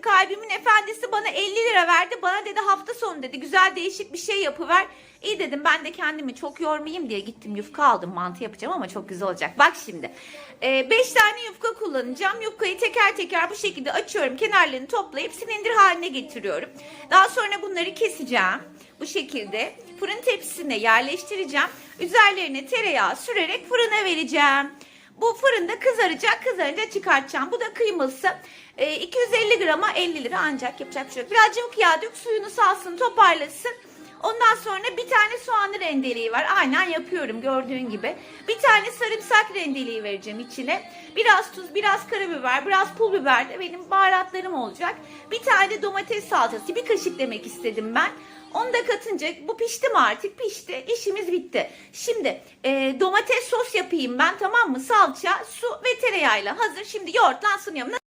kalbimin efendisi bana 50 lira verdi. Bana dedi hafta sonu dedi güzel değişik bir şey yapıver. İyi dedim ben de kendimi çok yormayayım diye gittim yufka aldım mantı yapacağım ama çok güzel olacak. Bak şimdi 5 tane yufka kullanacağım. Yufkayı teker teker bu şekilde açıyorum. Kenarlarını toplayıp silindir haline getiriyorum. Daha sonra bunları keseceğim. Bu şekilde fırın tepsisine yerleştireceğim. Üzerlerine tereyağı sürerek fırına vereceğim. Bu fırında kızaracak. Kızarınca çıkartacağım. Bu da kıyması. Ee, 250 grama 50 lira ancak yapacak bir şey yok. Birazcık yağ dök suyunu salsın toparlasın. Ondan sonra bir tane soğanı rendeliği var. Aynen yapıyorum gördüğün gibi. Bir tane sarımsak rendeliği vereceğim içine. Biraz tuz, biraz karabiber, biraz pul biber de benim baharatlarım olacak. Bir tane domates salçası, bir kaşık demek istedim ben. Onu da katınca bu pişti mi artık? Pişti. İşimiz bitti. Şimdi e, domates sos yapayım ben tamam mı? Salça, su ve tereyağıyla hazır. Şimdi yoğurtlansın yanına.